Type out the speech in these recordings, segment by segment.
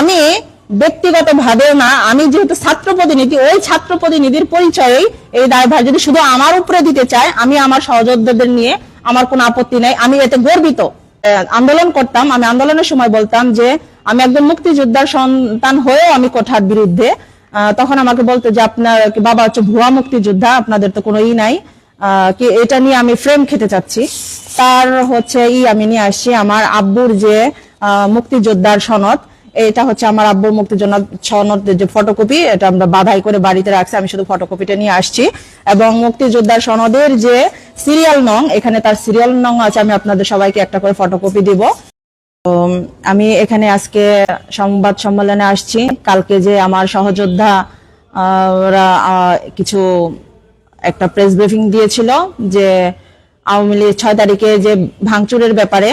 আমি ব্যক্তিগত ভাবেও না, আমি যেহেতু ছাত্র প্রতিনিধি ওই ছাত্র প্রতিনিধির পরিচয়েই এই দায়ভার যদি শুধু আমার উপরে দিতে চায়, আমি আমার সহযোদ্ধাদের নিয়ে আমার কোনো আপত্তি নাই। আমি এতে গর্বিত। আন্দোলন করতাম, আমি আন্দোলনের সময় বলতাম যে, আমি একজন মুক্তিযোদ্ধার সন্তান হয়েও আমি কোঠার বিরুদ্ধে। তখন আমাকে বলতো যে, আপনার বাবা হচ্ছে ভুয়া মুক্তিযোদ্ধা, আপনাদের তো কোনো ই নাই। কি এটা নিয়ে আমি ফ্রেম খেতে চাচ্ছি। তার হচ্ছে ই আমি নিয়ে আসছি আমার আব্বুর যে মুক্তিযোদ্ধার সনদ। এটা হচ্ছে আমার আব্বুর মুক্তিযোদ্ধা সনদের যে ফটোকপি এটা আমরা বাধাই করে বাড়িতে রাখছি, আমি শুধু ফটোকপিটা নিয়ে আসছি। এবং মুক্তিযোদ্ধার সনদের যে সিরিয়াল নং, এখানে তার সিরিয়াল নং আছে, আমি আপনাদের সবাইকে একটা করে ফটোকপি দিব। আমি এখানে আজকে সংবাদ সম্মেলনে আসছি। কালকে যে আমার সহযোদ্ধা কিছু একটা প্রেস ব্রিফিং দিয়েছিল যে আওয়ামী লীগ ছয় তারিখে যে ভাঙচুরের ব্যাপারে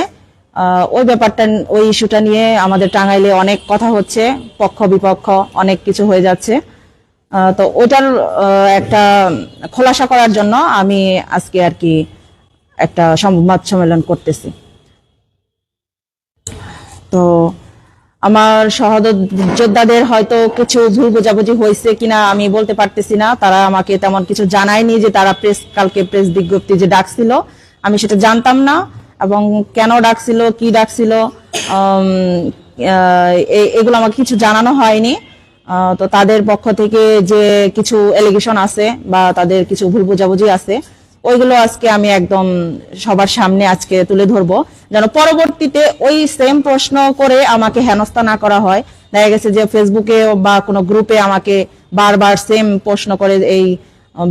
ওই ব্যাপারটা, ওই ইস্যুটা নিয়ে আমাদের টাঙ্গাইলে অনেক কথা হচ্ছে, পক্ষ, বিপক্ষ, অনেক কিছু হয়ে যাচ্ছে। তো ওইটার একটা খোলাসা করার জন্য আমি আজকে আর কি একটা সংবাদ সম্মেলন করতেছি। তো আমার সহযোদ্ধাদের হয়তো কিছু ভুল বোঝাবুঝি হয়েছে কিনা আমি বলতে পারতেছি না। তারা আমাকে তেমন কিছু জানায়নি যে তারা প্রেস কালকে প্রেস বিজ্ঞপ্তি যে ডাকছিল। আমি সেটা জানতাম না। এবং কেন ডাকছিল, কি ডাকছিল এগুলো আমাকে কিছু জানানো হয়নি। তো তাদের পক্ষ থেকে যে কিছু এলিগেশন আছে বা তাদের কিছু ভুল বোঝাবুঝি আছে, ওইগুলো আজকে আমি একদম সবার সামনে আজকে তুলে ধরবো। যেন পরবর্তীতে ওই সেম প্রশ্ন করে আমাকে হেনস্থা না করা হয়। দেখা গেছে যে ফেসবুকে বা কোনো গ্রুপে আমাকে বারবার সেম প্রশ্ন করে এই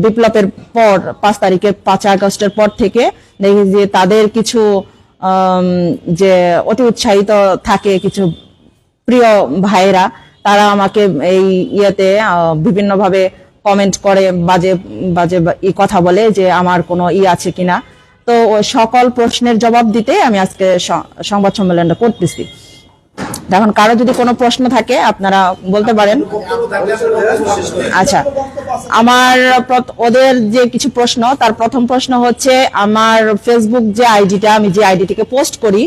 বিপ্লবের পর, পাঁচ তারিখের পাঁচ আগস্টের পর থেকে দেখি যে তাদের কিছু যে অতি উৎসাহিত থাকে কিছু প্রিয় ভাইরা তারা আমাকে এই ইয়েতে বিভিন্ন ভাবে কমেন্ট করে, বাজে বাজে ই কথা বলে যে আমার কোনো ই আছে কিনা। তো সকল প্রশ্নের জবাব দিতে আমি আজকে সংবাদ সম্মেলনটা করতেছি। এখন কারও যদি কোনো প্রশ্ন থাকে, আপনারা বলতে পারেন। আচ্ছা আমার ওদের যে কিছু প্রশ্ন, তার প্রথম প্রশ্ন হচ্ছে, আমার ফেসবুক যে আইডিটা, আমি যে আইডিটিকে পোস্ট করি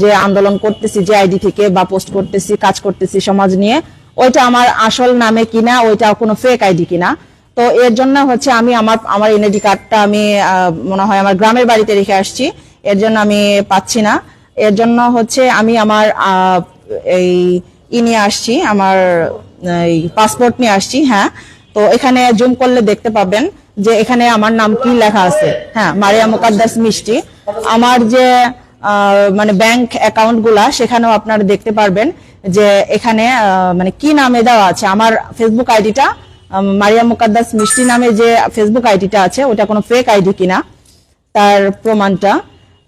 যে আন্দোলন করতেছি, যে আইডি থেকে বা পোস্ট করতেছি, কাজ করতেছি সমাজ নিয়ে, ওইটা আমার আসল নামে কিনা, ওইটা কোনো ফেক আইডি কিনা। তো এর জন্য হচ্ছে আমি আমার আমার এনআইডি কার্ডটা আমি মনে হয় আমার গ্রামের বাড়িতে রেখে আসছি, এর জন্য আমি পাচ্ছি না। এর জন্য হচ্ছে আমি আমার এই ই নিয়ে আসছি, আমার, এই পাসপোর্ট নিয়ে আসছি হ্যাঁ। তো এখানে জুম করলে দেখতে পাবেন যে এখানে আমার নাম কি লেখা আছে। হ্যাঁ মারিয়া মুকাদ্দাস মিষ্টি। আমার যে মানে ব্যাংক অ্যাকাউন্টগুলা, সেখানেও আপনারা দেখতে পারবেন যে এখানে মানে কি নামে দেওয়া আছে। আমার ফেসবুক আইডিটা মারিয়া মুকাদ্দাস মিষ্টি নামে যে ফেসবুক আইডিটা আছে, ওটা কোনো ফেক আইডি কিনা, তার প্রমাণটা।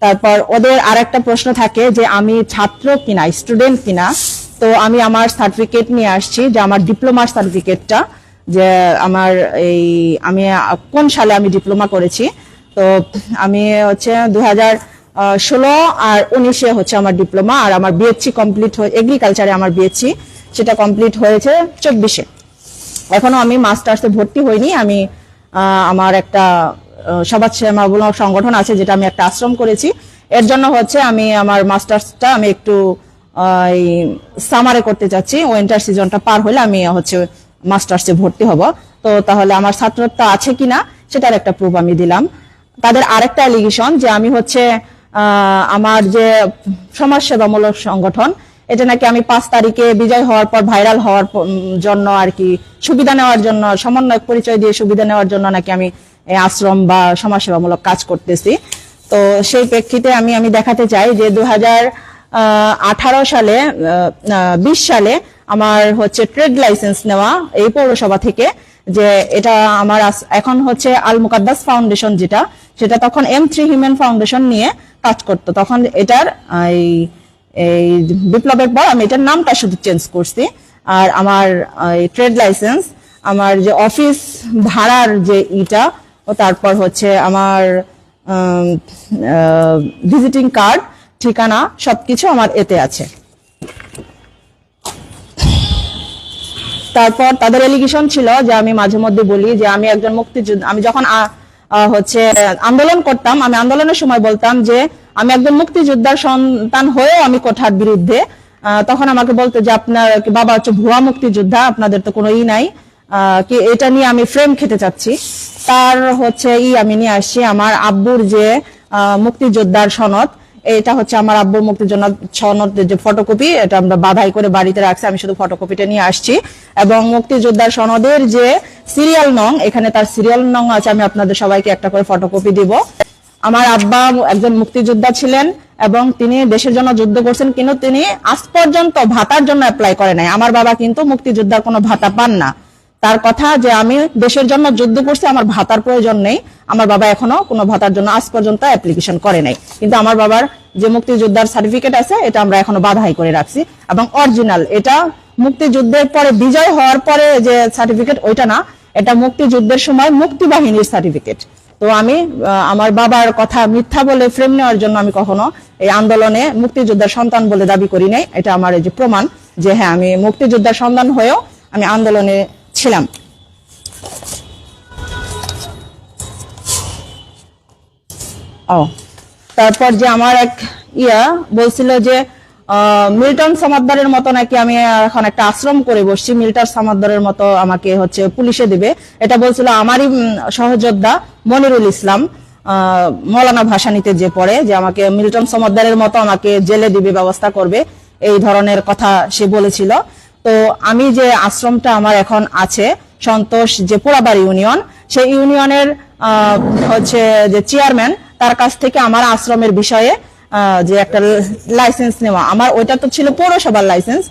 তারপর ওদের আর একটা প্রশ্ন থাকে যে আমি ছাত্র কিনা স্টুডেন্ট কিনা? তো আমি আমার সার্টিফিকেট নিয়ে আসছি যে আমার ডিপ্লোমার সার্টিফিকেটটা যে আমার এই, আমি, কোন সালে আমি ডিপ্লোমা করেছি? তো আমি হচ্ছে দু হাজার ষোলো আর উনিশে হচ্ছে আমার ডিপ্লোমা আর আমার বিএসসি কমপ্লিট হয়ে এগ্রিকালচারে আমার বিএসসি সেটা কমপ্লিট হয়েছে চব্বিশে। এখনও আমি মাস্টার্সে ভর্তি হইনি, আমি আমার একটা সমাজ সেবামূলক সংগঠন আছে যেটা আমি একটা আশ্রম করেছি। এর জন্য হচ্ছে আমি আমার মাস্টার্সটা আমি একটু সামারে করতে চাচ্ছি। উইন্টার সিজনটা পার হলে আমি হচ্ছে মাস্টার্সে ভর্তি হব। তো তাহলে আমার ছাত্রত্ব আছে কিনা সেটার একটা প্রুফ আমি দিলাম। তাদের আরেকটা অ্যালিগেশন যে আমি হচ্ছে আমার যে সমাজসেবামূলক সংগঠন, এটা নাকি আমি পাঁচ তারিখে বিজয় হওয়ার পর ভাইরাল হওয়ার জন্য আর কি সুবিধা নেওয়ার জন্য সমন্বয় পরিচয় দিয়ে সুবিধা নেওয়ার জন্য নাকি আমি আশ্রম বা সমাজসেবামূলক কাজ করতেছি। তো সেই প্রেক্ষিতে আমি আমি দেখাতে চাই যে দু আঠারো সালে বিশ সালে আমার হচ্ছে ট্রেড লাইসেন্স নেওয়া এই পৌরসভা থেকে যে এটা আমার এখন হচ্ছে আল মুকাদ্দাস ফাউন্ডেশন যেটা, সেটা তখন এম থ্রি হিউম্যান ফাউন্ডেশন নিয়ে কাজ করতো। তখন এটার এই এই বিপ্লবের পর আমি এটার নামটা শুধু চেঞ্জ করছি। আর আমার ট্রেড লাইসেন্স, আমার যে অফিস ভাড়ার যে ইটা তারপর হচ্ছে আমার ভিজিটিং কার্ড ঠিকানা, সবকিছু আমার এতে আছে। তারপর তাদের এলিগেশন ছিল যে আমি মাঝে মধ্যে বলি যে আমি একজন মুক্তিযুদ্ধ, আমি যখন হচ্ছে আন্দোলন করতাম, আমি আন্দোলনের সময় বলতাম যে আমি একজন মুক্তিযোদ্ধার সন্তান হয়েও আমি কোঠার বিরুদ্ধে তখন আমাকে বলতো যে আপনার বাবা হচ্ছে ভুয়া মুক্তিযোদ্ধা, আপনাদের তো কোনো ই নাই। এটা নিয়ে আমি ফ্রেম খেতে চাচ্ছি। তার হচ্ছে ই আমি নিয়ে আসছি আমার আব্বুর যে মুক্তিযোদ্ধার সনদ। এটা হচ্ছে আমার আব্বুর মুক্তিযোদ্ধা সনদের যে ফটোকপি এটা আমরা বাধাই করে বাড়িতে রাখছি। আমি শুধু ফটোকপিটা নিয়ে আসছি। এবং মুক্তিযোদ্ধার সনদের যে সিরিয়াল নং, এখানে তার সিরিয়াল নং আছে, আমি আপনাদের সবাইকে একটা করে ফটোকপি দিব। আমার আব্বা একজন মুক্তিযোদ্ধা ছিলেন এবং তিনি দেশের জন্য যুদ্ধ করছেন, কিন্তু তিনি আজ পর্যন্ত ভাতার জন্য অ্যাপ্লাই করে নাই। আমার বাবা কিন্তু মুক্তিযোদ্ধার কোনো ভাতা পান না। তার কথা যে আমি দেশের জন্য যুদ্ধ করছি, আমার ভাতার প্রয়োজন নেই। আমার বাবা এখনও কোনো ভাতার জন্য আজ পর্যন্ত অ্যাপ্লিকেশন করে নাই। কিন্তু আমার বাবার যে মুক্তিযোদ্ধার সার্টিফিকেট আছে, এটা আমরা এখনও বাধাই করে রাখছি। এবং অরিজিনাল এটা মুক্তিযুদ্ধের পরে, বিজয় হওয়ার পরে যে সার্টিফিকেট ওইটা না, এটা মুক্তিযুদ্ধের সময় মুক্তিবাহিনীর সার্টিফিকেট তো আমি আমার বাবার কথা মিথ্যা বলে ফ্রেম নেওয়ার জন্য আমি কখনো এই আন্দোলনে মুক্তিযোদ্ধার সন্তান বলে দাবি করি নাই। এটা আমার এই যে প্রমাণ যে হ্যাঁ আমি মুক্তিযোদ্ধার সন্তান হয়েও আমি আন্দোলনে ছিলাম। ও, তারপর যে আমার এক ইয়া বলছিল যে মিল্টন সমাদ্দারের মতো নাকি আমি এখন একটা আশ্রম করে বসছি মিল্টন সমাদ্দারের মতো আমাকে হচ্ছে পুলিশে দিবে। এটা বলছিল আমারই সহযোদ্ধা মনিরুল ইসলাম। মৌলানা ভাসানিতে যে পড়ে, যে আমাকে মিল্টন সমাদ্দারের মতো আমাকে জেলে দিবে, ব্যবস্থা করবে, এই ধরনের কথা সে বলেছিল। তো আমি যে আশ্রমটা আমার এখন আছে, সন্তোষ যে পোড়াবাড়ি ইউনিয়ন, সেই ইউনিয়নের হচ্ছে যে চেয়ারম্যান তার কাছ থেকে আমার আশ্রমের বিষয়ে যে একটা লাইসেন্স নেওয়া আমার ওইটা তো ছিল পৌরসভার লাইসেন্স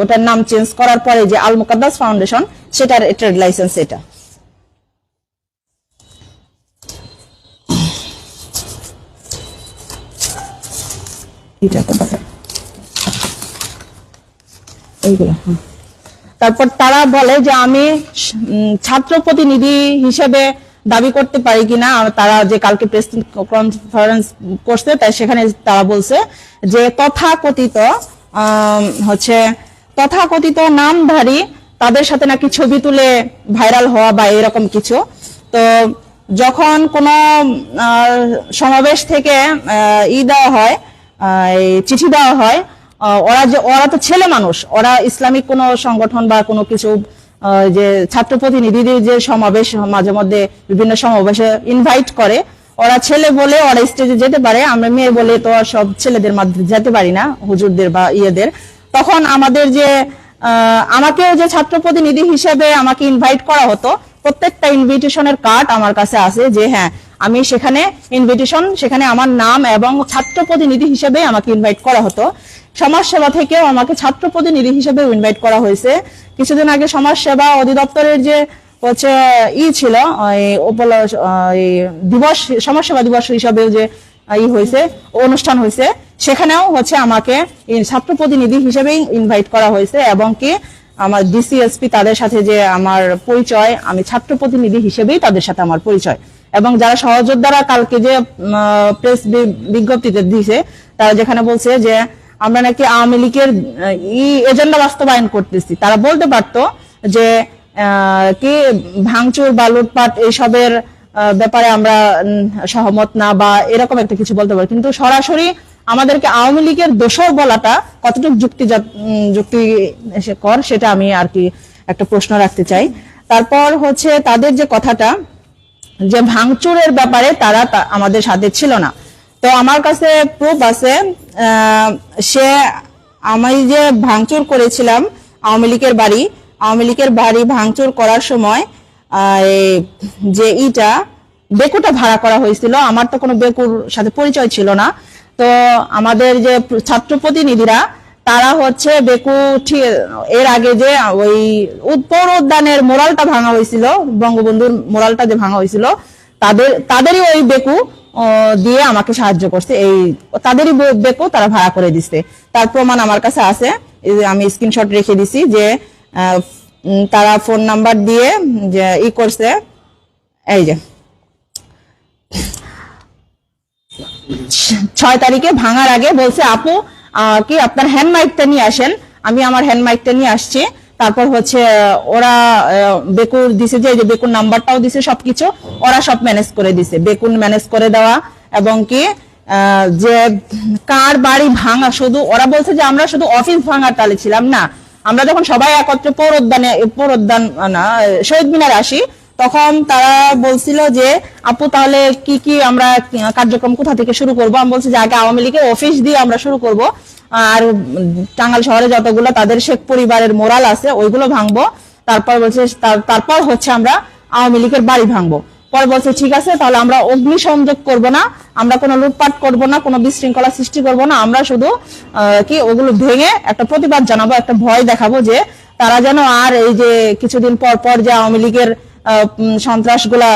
ওটার নাম চেঞ্জ করার পরে যে আল মুকাদ্দাস ফাউন্ডেশন সেটার ট্রেড লাইসেন্স এটা এটা তো বাবা। এইগুলো তারপর তারা বলে যে আমি ছাত্র প্রতিনিধি হিসেবে দাবি করতে পারি কিনা তারা যে কালকে প্রেস কনফারেন্স করছে, তাই সেখানে তারা বলছে যে তথাকথিত হচ্ছে তথাকথিত নামধারী তাদের সাথে নাকি ছবি তুলে ভাইরাল হওয়া বা এরকম কিছু। তো যখন কোনো সমাবেশ থেকে ই দেওয়া হয় চিঠি দেওয়া হয় ওরা যে ওরা তো ছেলে মানুষ। ওরা ইসলামিক কোনো সংগঠন বা কোনো কিছু যে ছাত্র প্রতিনিধিদের যে সমাবেশ, মাঝে মধ্যে বিভিন্ন সমাবেশে ইনভাইট করে, ওরা ছেলে বলে ওরা স্টেজে যেতে পারে, আমরা মেয়ে বলে তো সব ছেলেদের মাধ্যমে যেতে পারি না, হুজুরদের বা ইয়েদের। তখন আমাদের যে আমাকেও যে ছাত্র প্রতিনিধি হিসেবে আমাকে ইনভাইট করা হতো, প্রত্যেকটা ইনভিটেশনের কার্ড আমার কাছে আছে যে হ্যাঁ আমি সেখানে ইনভিটেশন সেখানে আমার নাম এবং ছাত্র প্রতিনিধি হিসেবে আমাকে ইনভাইট করা হতো। সমাজ সেবা থেকেও আমাকে ছাত্র প্রতিনিধি হিসেবে ইনভাইট করা হয়েছে। কিছুদিন আগে সমাজ সেবা অধিদপ্তরের যে, হচ্ছে, ই ছিল দিবস সমাজ সেবা দিবস হিসাবেও যে, ই হয়েছে, অনুষ্ঠান হয়েছে, সেখানেও হচ্ছে আমাকে ছাত্র প্রতিনিধি হিসেবেই ইনভাইট করা হয়েছে এবং কি আমার ডিসিএসপি তাদের সাথে যে আমার পরিচয়, আমি ছাত্র প্রতিনিধি হিসেবেই তাদের সাথে আমার পরিচয়। এবং যারা সহযোদ্ধারা কালকে যে প্রেস বিজ্ঞপ্তিতে দিয়েছে তারা যেখানে বলছে যে আমরা নাকি আওয়ামী লীগের ই এজেন্ডা বাস্তবায়ন করতেছি। তারা বলতে পারতো যে কি ভাঙচুর বা লুটপাট এইসবের ব্যাপারে আমরা সহমত না বা এরকম একটা কিছু বলতে পারি কিন্তু সরাসরি আমাদেরকে আওয়ামী লীগের দোষর বলাটা কতটুকু যুক্তি যুক্তি এসে কর সেটা আমি আর কি একটা প্রশ্ন রাখতে চাই। তারপর হচ্ছে তাদের যে কথাটা যে ভাঙচুরের ব্যাপারে তারা আমাদের সাথে ছিল না। তো আমার কাছে প্রুফ আছে সে আমি যে ভাঙচুর করেছিলাম আওয়ামী লীগের বাড়ি, আওয়ামী লীগের বাড়ি ভাঙচুর করার সময় যে ইটা, বেকুটা ভাড়া করা হয়েছিল, আমার তো কোনো বেকুর সাথে পরিচয় ছিল না। তো আমাদের যে ছাত্র প্রতিনিধিরা, তারা হচ্ছে বেকু এর আগে যে ওই উদ- পৌর উদ্যানের মোরালটা ভাঙা হয়েছিল, বঙ্গবন্ধুর মোরালটা যে ভাঙা হয়েছিল, তাদের, তাদেরই ওই বেকু দিয়ে আমাকে সাহায্য করছে। এই তাদেরই বে- বেকু তারা ভাড়া করে দিচ্ছে তার প্রমাণ আমার কাছে আছে। আমি স্ক্রিনশট রেখে দিছি যে তারা ফোন নাম্বার দিয়ে যে ই করছে। এই যে। ছয় তারিখে ভাঙার আগে বলছে, আপু কি আপনার হ্যান্ড মাইকটা নিয়ে আসেন? আমি আমার হ্যান্ড মাইকটা নিয়ে আসছি। তারপর হচ্ছে ওরা বেকুর দিছে যে বেকুর নাম্বারটাও দিছে সবকিছু, ওরা সব ম্যানেজ করে দিছে। বেকুন ম্যানেজ করে দেওয়া এবং কি যে কার বাড়ি ভাঙা, শুধু ওরা বলছে যে আমরা শুধু অফিস ভাঙার তালে ছিলাম না। আমরা যখন সবাই একত্রে পৌর উদ্যানে পৌর উদ্যান না, শহীদ মিনার আসি তখন তারা বলছিল যে, আপু, তাহলে কি কি আমরা কার্যক্রম কোথা থেকে শুরু করব? আমি বলছি যে, আগে আওয়ামী লীগের অফিস দিয়ে আমরা শুরু করব। আর টাঙ্গাল শহরে যতগুলো তাদের শেখ পরিবারের মোরাল আছে, ওইগুলো ভাঙবো। তারপর বলছে, তার- তারপর হচ্ছে আমরা আওয়ামী লীগের বাড়ি ভাঙবো। পরে বলছে, ঠিক আছে, তাহলে আমরা অগ্নি সংযোগ করব না। আমরা কোনো লুটপাট করব না, কোনো বিশৃঙ্খলা সৃষ্টি করব না। আমরা শুধু কি, ওগুলো ভেঙে একটা প্রতিবাদ জানাব, একটা ভয় দেখাবো যে, তারা যেন আর এই যে কিছুদিন পর পর যে আওয়ামী লীগের সন্ত্রাসগুলা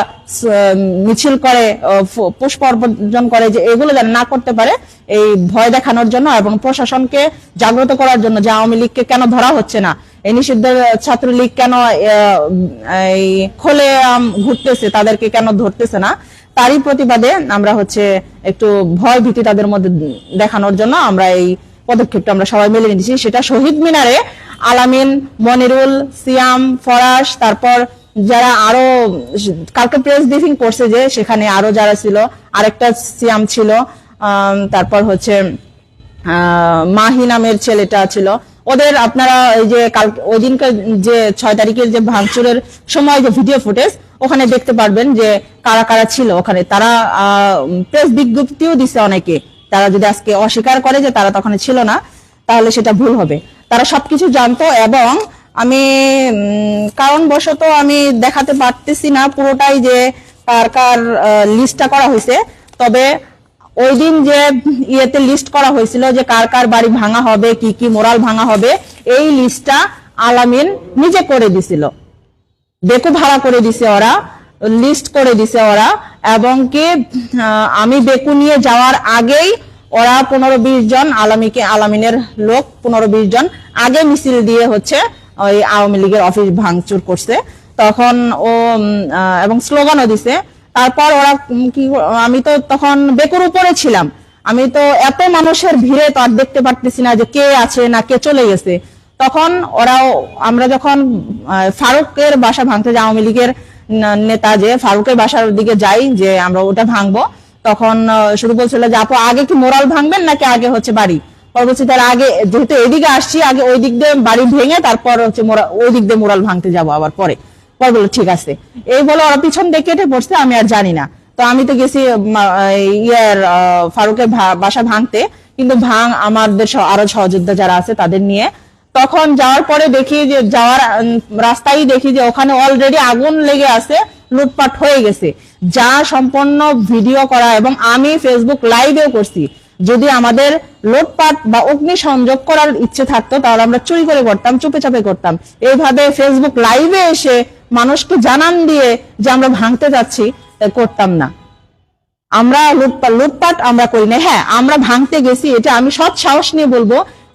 মিছিল করে পুষ্প অর্পণ করে যে এগুলো যেন না করতে পারে, এই ভয় দেখানোর জন্য এবং প্রশাসনকে জাগ্রত করার জন্য যে আওয়ামী লীগকে কেন ধরা হচ্ছে না, এই নিষিদ্ধ ছাত্রলীগ কেন এই খোলে ঘুরতেছে, তাদেরকে কেন ধরতেছে না, তারই প্রতিবাদে আমরা হচ্ছে একটু ভয় ভীতি তাদের মধ্যে দেখানোর জন্য আমরা এই পদক্ষেপটা আমরা সবাই মিলে নিয়েছি। সেটা শহীদ মিনারে আলামিন, মনিরুল, সিয়াম, ফরাস, তারপর যারা আরও, কালকে প্রেস ব্রিফিং করছে যে সেখানে আরও যারা ছিল, আরেকটা সিয়াম ছিল তারপর হচ্ছে মাহি নামের ছেলেটা ছিল। ওদের আপনারা এই যে কাল ওই দিনকার যে ছয় তারিখের যে ভাঙচুরের সময় যে ভিডিও ফুটেজ ওখানে দেখতে পারবেন যে কারা কারা ছিল ওখানে। তারা প্রেস বিজ্ঞপ্তিও দিছে অনেকে। তারা যদি আজকে অস্বীকার করে যে তারা তখন ছিল না, তাহলে সেটা ভুল হবে। তারা সবকিছু জানতো এবং আমি কারণবশত আমি দেখাতে পারতেছি না পুরোটাই যে কার লিস্টটা করা হয়েছে। তবে ওই দিন যে ইয়েতে লিস্ট করা হয়েছিল যে কার কার বাড়ি ভাঙা হবে, কি কি মোরাল ভাঙা হবে, এই লিস্টটা আলামিন নিজে করে দিছিল। বেকু ভাড়া করে দিছে ওরা লিস্ট করে দিছে ওরা, এবং কি আমি বেকু নিয়ে যাওয়ার আগেই ওরা পনেরো বিশ জন আলামিকে, আলামিনের লোক পনেরো বিশ জন আগে মিছিল দিয়ে হচ্ছে ওই আওয়ামী লীগের অফিস ভাঙচুর করছে। তখন ও এবং স্লোগানও দিছে। তারপর ওরা কি, আমি তো তখন বেকুর উপরে ছিলাম। আমি তো এত মানুষের ভিড়ে তো আর দেখতে পারতেছি না যে কে আছে না কে চলে গেছে। তখন ওরাও, আমরা যখন ফারুকের বাসা ভাঙতে যাই, আওয়ামী লীগের নেতা যে ফারুকের বাসার দিকে যাই যে আমরা ওটা ভাঙবো, তখন শুরু বলছিল যে, আপু, আগে কি মোরাল ভাঙবেন নাকি আগে হচ্ছে বাড়ি? বলছি তার আগে যেহেতু এদিকে আসছি, আগে ওই দিক দিয়ে বাড়ি ভেঙে তারপর হচ্ছে ওই দিক দিয়ে মোরাল ভাঙতে যাব আবার পরে। পরে বলল, ঠিক আছে। এই বলে ওরা পিছন দিয়ে কেটে পড়ছে আমি আর জানি না। তো আমি তো গেছি ইয়ার ফারুকের বাসা ভাঙতে। কিন্তু ভাঙ, আমাদের আরও সহযোদ্ধা যারা আছে তাদের নিয়ে। তখন যাওয়ার পরে দেখি যে যাওয়ার রাস্তায় দেখি যে ওখানে অলরেডি আগুন লেগে আছে, লুটপাট হয়ে গেছে। যা সম্পন্ন ভিডিও করা এবং আমি ফেসবুক লাইভেও করছি। যদি আমাদের লুটপাট বা অগ্নি সংযোগ করার ইচ্ছে থাকতো, তাহলে আমরা চুরি করে করতাম, চুপে চাপে করতাম। এইভাবে ফেসবুক লাইভে এসে মানুষকে জানান দিয়ে যে আমরা ভাঙতে যাচ্ছি করতাম না। আমরা লুটপাট লুটপাট আমরা করি না। হ্যাঁ আমরা ভাঙতে গেছি, এটা আমি সৎ সাহস নিয়ে বলব।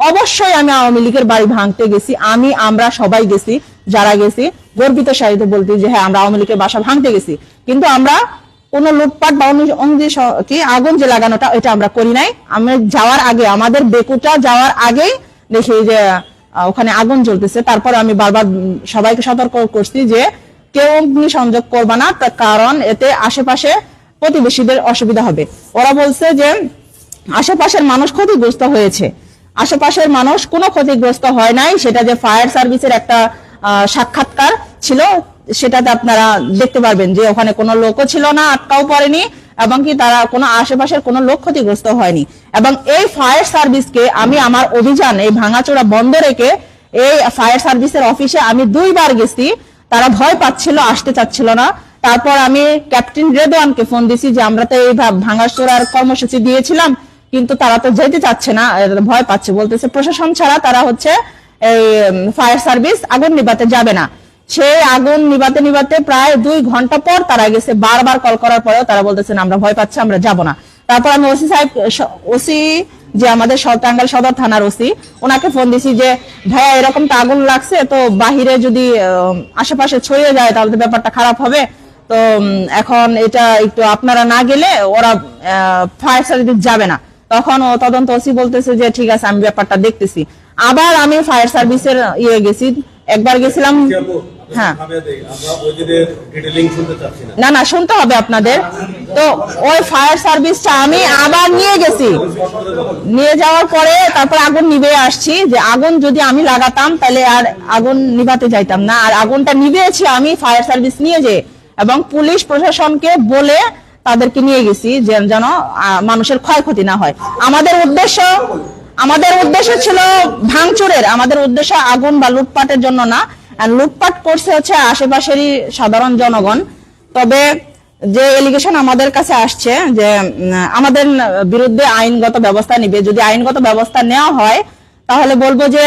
অবশ্যই আমি আওয়ামী লীগের বাড়ি ভাঙতে গেছি, আমি, আমরা সবাই গেছি, যারা গেছি। গর্বিত সাহিত্য বলতে যে হ্যাঁ আমরা আওয়ামী লীগের বাসা ভাঙতে গেছি। কিন্তু আমরা কোন লুটপাট বা যে কি আগুন যে লাগানোটা, এটা আমরা করি নাই। আমরা যাওয়ার আগে, আমাদের বেকুটা যাওয়ার আগেই দেখি যে ওখানে আগুন জ্বলতেছে। তারপর আমি বারবার সবাইকে সতর্ক করছি যে, কেউ অগ্নি সংযোগ করবা না কারণ এতে আশেপাশে প্রতিবেশীদের অসুবিধা হবে। ওরা বলছে যে, আশেপাশের মানুষ ক্ষতিগ্রস্ত হয়েছে। আশেপাশের মানুষ কোনো ক্ষতিগ্রস্ত হয় নাই। সেটা যে ফায়ার সার্ভিসের একটা সাক্ষাৎকার ছিল সেটাতে আপনারা দেখতে পারবেন যে ওখানে কোনো লোকও ছিল না, আটকাও পড়েনি, এবং কি তারা কোনো আশেপাশের কোনো লোক ক্ষতিগ্রস্ত হয়নি। এবং এই ফায়ার সার্ভিসকে আমি আমার অভিযান, এই ভাঙাচোরা বন্ধ রেখে এই ফায়ার সার্ভিসের অফিসে আমি দুইবার গেছি, তারা ভয় পাচ্ছিল, আসতে চাচ্ছিল না। তারপর আমি ক্যাপ্টেন রেদওয়ানকে ফোন দিছি যে আমরা তো এই ভা- ভাঙাচোরার কর্মসূচি দিয়েছিলাম, কিন্তু তারা তো যেতে চাচ্ছে না ভয় পাচ্ছে। বলতেছে, প্রশাসন ছাড়া তারা হচ্ছে এই ফায়ার সার্ভিস আগুন নিবাতে যাবে না। সেই আগুন নিবাতে নিবাতে প্রায় দুই ঘণ্টা পর তারা গেছে। বারবার কল করার পরেও তারা বলতেছেন আমরা ভয় পাচ্ছি, আমরা যাব না। তারপর আমি ওসি সাহেব, ওসি যে আমাদের টাঙ্গাইল সদর থানার ওসি, ওনাকে ফোন দিছি যে, ভাইয়া, এরকম তো আগুন লাগছে, তো বাহিরে যদি আশেপাশে ছড়িয়ে যায়, তাহলে তো ব্যাপারটা খারাপ হবে। তো এখন এটা একটু আপনারা না গেলে ওরা ফায়ার সার্ভিস যাবে না। তখন ও তদন্ত ওসি বলতেছে যে, ঠিক আছে, আমি ব্যাপারটা দেখতেছি। আবার আমি ফায়ার সার্ভিসের ইয়ে গেছি। একবার গেছিলাম হ্যাঁ। না। না শুনতে হবে আপনাদের। তো ওই ফায়ার সার্ভিসটা আমি আবার নিয়ে গেছি। নিয়ে যাওয়ার পরে তারপর আগুন নিভে আসছি যে আগুন যদি আমি লাগাতাম তাহলে আর আগুন নিভাতে যাইতাম না। আর আগুনটা নিভিয়েছি আমি ফায়ার সার্ভিস নিয়ে যে এবং পুলিশ প্রশাসনকে বলে তাদেরকে নিয়ে গেছি যে যেন মানুষের ক্ষয়ক্ষতি না হয়। আমাদের উদ্দেশ্য আমাদের উদ্দেশ্য ছিল ভাঙচুরের। আমাদের উদ্দেশ্য আগুন বা লুটপাটের জন্য না। আর লুটপাট করছে হচ্ছে আশেপাশেরই সাধারণ জনগণ। তবে যে এলিগেশন আমাদের কাছে আসছে যে আমাদের বিরুদ্ধে আইনগত ব্যবস্থা নিবে। যদি আইনগত ব্যবস্থা নেওয়া হয়, তাহলে বলব যে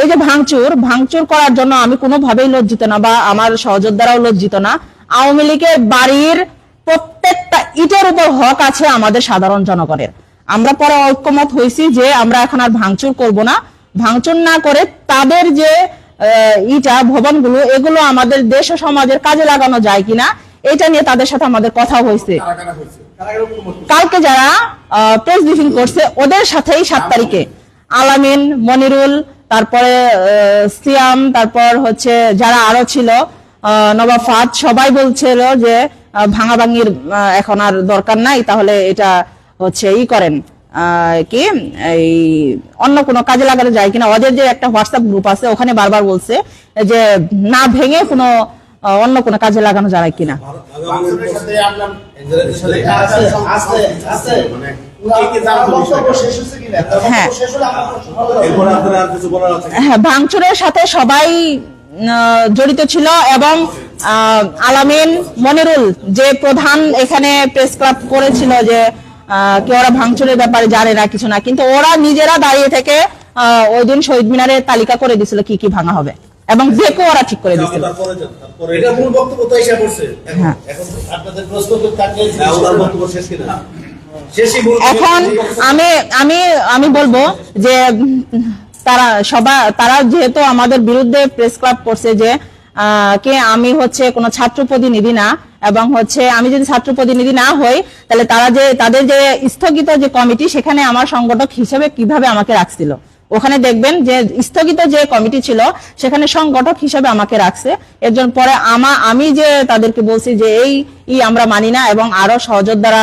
এই যে ভাঙচুর ভাঙচুর করার জন্য আমি কোনোভাবেই লজ্জিত না বা আমার সহযোদ্ধারাও লজ্জিত না। আওয়ামী লীগের বাড়ির প্রত্যেকটা ইটের উপর হক আছে আমাদের সাধারণ জনগণের। আমরা পরে ঐক্যমত হয়েছি যে আমরা এখন আর ভাঙচুর করব না। ভাঙচুর না করে তাদের যে ইটা ভবনগুলো এগুলো আমাদের দেশ ও সমাজের কাজে লাগানো যায় কিনা এটা নিয়ে তাদের সাথে আমাদের কথা হয়েছে। কালকে যারা প্রেস ব্রিফিং করছে ওদের সাথেই সাত তারিখে। আলামিন মনিরুল তারপরে সিয়াম তারপর হচ্ছে যারা আরও ছিল আহ, নবাব ফাদ সবাই বলছিল যে ভাঙাভাঙির এখন আর দরকার নাই তাহলে এটা হচ্ছে ই করেন। কি? এই, অন্য কোনো কাজে লাগানো যায় কিনা? ওদের যে একটা হোয়াটসঅ্যাপ গ্রুপ আছে, ওখানে বারবার বলছে যে না ভেঙে কোনো অন্য কোনো কাজে লাগানো যায় কিনা। হ্যাঁ। হ্যাঁ ভাঙচুরের সাথে সবাই জড়িত ছিল এবং আলামিন মনিরুল যে প্রধান এখানে প্রেস ক্লাব করেছিল যে আহ, কি ওরা ভাঙচুরের ব্যাপারে জানে না কিছু না। কিন্তু ওরা নিজেরা দাঁড়িয়ে থেকে আহ, ওই দিন শহীদ মিনারের তালিকা করে দিছিল কি কি ভাঙা হবে। এবং দেখো ওরা ঠিক করে পড়ছে। এখন হ্যাঁ। হ্যাঁ, আমি আমি আমি বলব যে তারা সবাই তারা যেহেতু আমাদের বিরুদ্ধে প্রেস ক্লাব করছে যে কে আমি হচ্ছে কোনো ছাত্র প্রতিনিধি না, এবং হচ্ছে আমি যদি ছাত্র প্রতিনিধি না হই, তাহলে তারা যে, তাদের যে স্থগিত যে কমিটি, সেখানে আমার সংগঠক হিসেবে কীভাবে আমাকে রাখছিল? ওখানে দেখবেন যে স্থগিত যে কমিটি ছিল, সেখানে সংগঠক হিসেবে আমাকে রাখছে। এর জন্য পরে আমা, আমি যে তাদেরকে বলছি যে এই, ই আমরা মানি না, এবং আরও সহযোদ্ধারা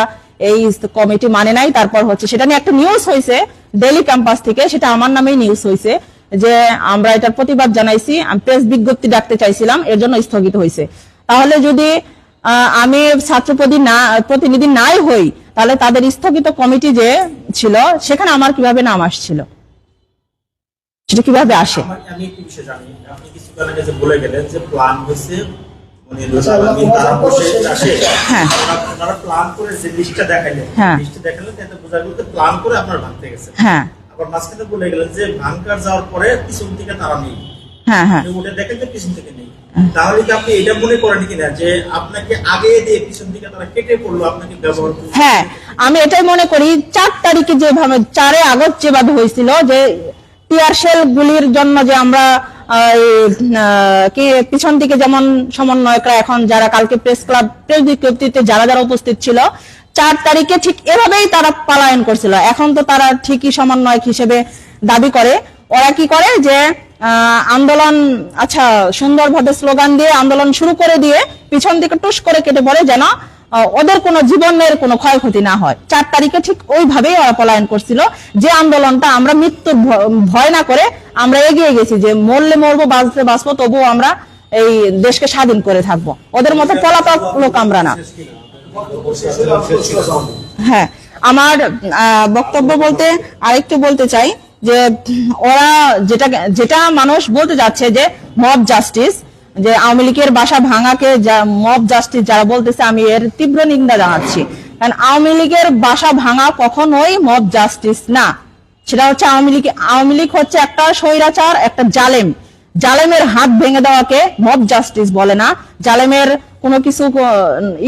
এই কমিটি মানে নাই। তারপর হচ্ছে, সেটা নিয়ে একটা নিউজ হয়েছে ডেলি ক্যাম্পাস থেকে, সেটা আমার নামেই নিউজ হয়েছে যে আমরা এটার প্রতিবাদ জানাইছি আমি প্রেস বিজ্ঞপ্তি ডাকতে চাইছিলাম এর জন্য স্থগিত হয়েছে তাহলে যদি আমি ছাত্র না প্রতিনিধি নাই হই তাহলে তাদের স্থগিত কমিটি যে ছিল সেখানে আমার কীভাবে নাম আসছিল? সেটা কীভাবে আসে? আমি একটি বিষয় জানি। আপনি কিছুক্ষণ আগে যে বলে গেলেন যে প্ল্যান হয়েছে আমি তারা বসে আসে হ্যাঁ। প্ল্যান করে যে লিস্টটা দেখাইলেন। লিস্টটা দেখালেন তাতে বোঝা গেল প্ল্যান করে আপনার ভাঙতে গেছে। আবার মাঝখানে বলে গেলেন যে ভাঙকার যাওয়ার পরে পিছন থেকে তারা নেই। হ্যাঁ হ্যাঁ। উঠে দেখেন যে পিছন থেকে নেই। তাহলে কি আপনি এটা মনে করেন কিনা যে আপনাকে আগে দিয়ে পিছন থেকে তারা কেটে পড়ল আপনাকে ব্যবহার হ্যাঁ আমি এটাই মনে করি চার তারিখে যেভাবে চারে আগস্ট যেভাবে হয়েছিল যে টিয়ারশেল গুলির জন্য যে আমরা পিছন দিকে যেমন সমন্বয়করা এখন যারা কালকে প্রেস ক্লাব প্রেস বিজ্ঞপ্তিতে যারা যারা উপস্থিত ছিল চার তারিখে ঠিক এভাবেই তারা পালায়ন করছিল। এখন তো তারা ঠিকই সমন্বয়ক হিসেবে দাবি করে। ওরা কি করে যে আহ, আন্দোলন আচ্ছা সুন্দরভাবে স্লোগান দিয়ে আন্দোলন শুরু করে দিয়ে পিছন দিকে টুস করে কেটে পড়ে যেন ওদের কোনো জীবনের কোনো ক্ষয়ক্ষতি না হয়। চার তারিখে ঠিক ওইভাবেই ওরা পলায়ন করছিল যে আন্দোলনটা আমরা মৃত্যুর ভয় না করে আমরা এগিয়ে গেছি যে মরলে মরবো বাঁচতে বাঁচবো তবুও আমরা এই দেশকে স্বাধীন করে থাকব। ওদের মতো পলাতক লোক আমরা না। হ্যাঁ আমার বক্তব্য বলতে আরেকটু বলতে চাই যে ওরা যেটা যেটা মানুষ বলতে যাচ্ছে যে মব জাস্টিস যে আওয়ামী লীগের বাসা ভাঙাকে মব জাস্টিস যারা বলতেছে, আমি এর তীব্র নিন্দা জানাচ্ছি। কারণ আওয়ামী লীগের বাসা ভাঙা কখনোই মব জাস্টিস না। সেটা হচ্ছে আওয়ামী লীগ আওয়ামী লীগ হচ্ছে একটা স্বৈরাচার, একটা জালেম। জালেমের হাত ভেঙে দেওয়াকে মব জাস্টিস বলে না। জালেমের কোনো কিছু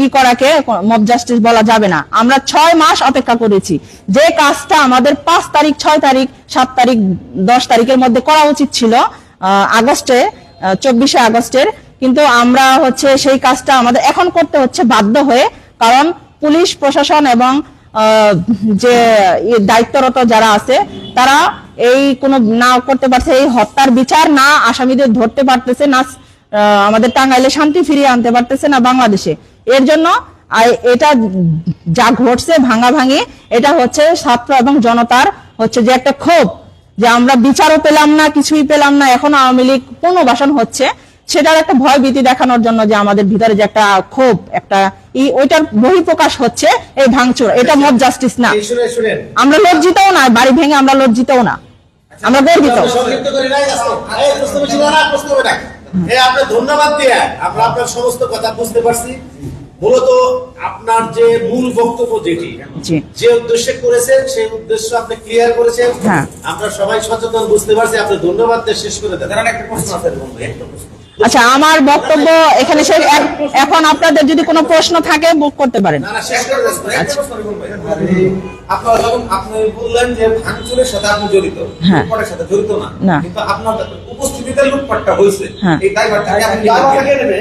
ই করাকে মব জাস্টিস বলা যাবে না। আমরা ছয় মাস অপেক্ষা করেছি। যে কাজটা আমাদের পাঁচ তারিখ, ছয় তারিখ, সাত তারিখ, দশ তারিখের মধ্যে করা উচিত ছিল আগস্টে চব্বিশে আগস্টের। কিন্তু আমরা হচ্ছে সেই কাজটা আমাদের এখন করতে হচ্ছে বাধ্য হয়ে, কারণ পুলিশ, প্রশাসন এবং যে দায়িত্বরত যারা আছে, তারা এই কোনো না করতে পারছে, এই হত্যার বিচার না আসামিদের ধরতে পারতেছে, না আমাদের টাঙ্গাইলে শান্তি ফিরিয়ে আনতে পারতেছে না বাংলাদেশে। এর জন্য এটা যা ঘটছে ভাঙা ভাঙি এটা হচ্ছে ছাত্র এবং জনতার হচ্ছে যে একটা ক্ষোভ যে আমরা বিচারও পেলাম না কিছুই পেলাম না এখন আওয়ামী লীগ পুনর্বাসন হচ্ছে। সেটার একটা ভয় ভীতি দেখানোর জন্য যে আমাদের ভিতরে যে একটা ক্ষোভ একটা ই ওইটার বহিঃপ্রকাশ হচ্ছে এই ভাঙচুর। এটা মব জাস্টিস না। এই আমরা লজ্জিতও না বাড়ি ভেঙে আমরা লজ্জিতও না। আমরা গর্বিত। এই আপনার ধন্যবাদ দিয়ে আমরা আপনার সমস্ত কথা বুঝতে পারছি। মূলত আপনার যে মূল বক্তব্য যেটি যে উদ্দেশ্যে করেছেন সেই উদ্দেশ্য আপনি ক্লিয়ার করেছেন। হ্যাঁ। আমরা সবাই সচেতন বুঝতে পারছি। আপনি ধন্যবাদ দিয়ে শেষ করে দেন। একটা প্রশ্ন আছে একটা প্রশ্ন। আচ্ছা আমার বক্তব্য এখানে শেষ এখন আপনাদের যদি কোনো প্রশ্ন থাকে বুক করতে পারেন না না শেষ করে দেন একটা প্রশ্ন রিপন ভাই। আপনার যখন আপনি বললেন যে ভাঙচুরের সাথে আপনি জড়িত হ্যাঁ। লুটপাটের সাথে জড়িত না না। কিন্তু আপনার উপস্থিতিতে লুটপাটটা হয়েছে হ্যাঁ। এই আপনি নেবে?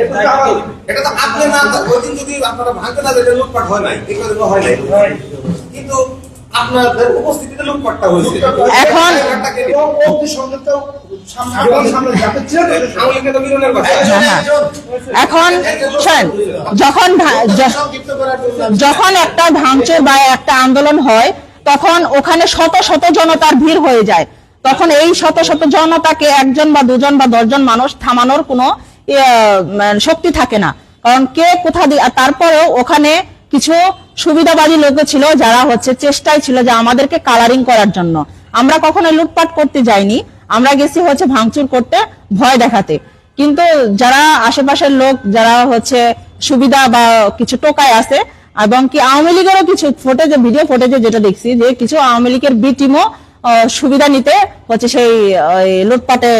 এটা তো আপনি না ওই দিন যদি আপনারা ভাঙতে না যেতে লুটপাট হয় নাই এই হয় নাই কিন্তু আপনাদের উপস্থিতিতে লুটপাটটা হয়েছে এখন- দায়ভারটা কে নেবে? অতি সংযুক্ত সামনে আওয়ামী সামনে যাতে ছিল না। আওয়ামী লীগের তো বিরোধের কথা এই শোনেন, হ্যাঁ। শোন। এখন যখন যখন একটা ভাঙচুর বা একটা আন্দোলন হয় তখন ওখানে শত শত জনতার ভিড় হয়ে যায় তখন এই শত শত জনতাকে একজন বা দুজন বা দশজন মানুষ থামানোর কোনো শক্তি থাকে না কারণ কে কোথা দিয়ে তারপরেও ওখানে কিছু সুবিধাবাদী লোক ছিল যারা হচ্ছে চেষ্টায় ছিল যে আমাদেরকে কালারিং করার জন্য। আমরা কখনো লুটপাট করতে যাইনি, আমরা গেছি হচ্ছে ভাঙচুর করতে, ভয় দেখাতে। কিন্তু যারা আশেপাশের লোক, যারা হচ্ছে সুবিধা বা কিছু টোকায় আছে, এবং কি আওয়ামী লীগেরও কিছু ফুটেজে ভিডিও ফুটেজে যেটা দেখছি যে কিছু আওয়ামী লীগের বি টিমও সুবিধা নিতে হচ্ছে সেই লুটপাটে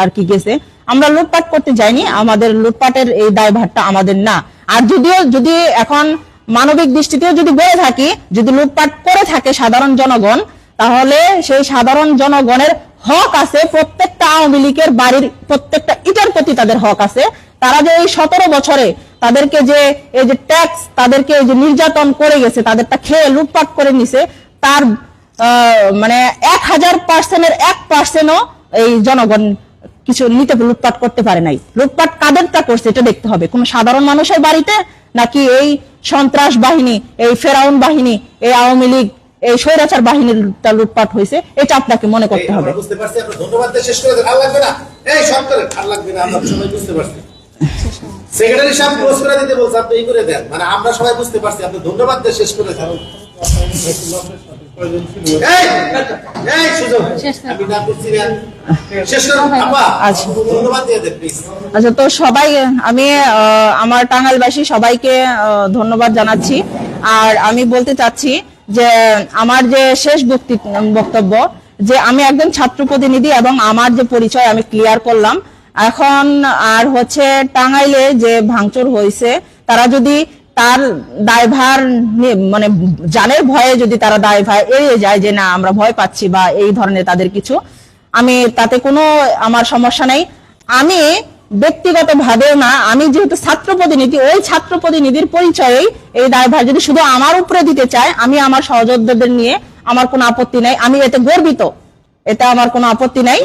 আর কি গেছে। আমরা লুটপাট করতে যাইনি, আমাদের লুটপাটের এই দায়ভারটা আমাদের না। আর যদিও, যদি এখন মানবিক দৃষ্টিতেও যদি বলে থাকি, যদি লুটপাট করে থাকে সাধারণ জনগণ, তাহলে সেই সাধারণ জনগণের হক আছে প্রত্যেকটা আওয়ামী লীগের বাড়ির প্রত্যেকটা ইটার প্রতি তাদের হক আছে। তারা যে এই সতেরো বছরে তাদেরকে যে, এই যে ট্যাক্স তাদেরকে এই যে নির্যাতন করে গেছে, তাদেরটা খেয়ে লুটপাট করে নিছে, তার মানে এক হাজার পার্সেন্টের এক পার্সেন্টও এই জনগণ কিছু নিতে লুটপাট করতে পারে নাই। লুটপাট কাদেরটা করছে, এটা দেখতে হবে। কোন সাধারণ মানুষের বাড়িতে নাকি এই সন্ত্রাস বাহিনী এই ফেরাউন বাহিনী এই আওয়ামী লীগ এই স্বৈরাচার বাহিনীর লুটপাট হয়েছে এটা আপনাকে মনে করতে হবে আমরা বুঝতে পারছি ধন্যবাদ শেষ করে দেন। আর লাগবে না। এই সব আর লাগবে না আমরা সবাই বুঝতে পারছি। সেক্রেটারি সাহেব ক্লোজ করে দিতে বলছে আপনি এই করে দেন। মানে আমরা সবাই বুঝতে পারছি আপনি ধন্যবাদ দিয়ে শেষ করে দেন। আচ্ছা। তো সবাই আমি আমার টাঙ্গাইলবাসী সবাইকে ধন্যবাদ জানাচ্ছি। আর আমি বলতে চাচ্ছি যে আমার যে শেষ বক্তি- বক্তব্য যে আমি একজন ছাত্র প্রতিনিধি এবং আমার যে পরিচয় আমি ক্লিয়ার করলাম। এখন আর হচ্ছে টাঙ্গাইলে যে ভাঙচুর হয়েছে তারা যদি তার দায়ভার মানে জানের ভয়ে যদি তারা দায়ভার এড়িয়ে যায় যে না, আমরা ভয় পাচ্ছি বা এই ধরনের তাদের কিছু, আমি তাতে কোনো আমার সমস্যা নেই। আমি ব্যক্তিগত ভাবেও না, আমি যেহেতু ছাত্র প্রতিনিধি, ওই ছাত্র প্রতিনিধির পরিচয়েই এই দায়ভার যদি শুধু আমার উপরে দিতে চায়, আমি আমার সহযোদ্ধাদের নিয়ে আমার কোনো আপত্তি নাই, আমি এতে গর্বিত। এতে আমার কোনো আপত্তি নাই।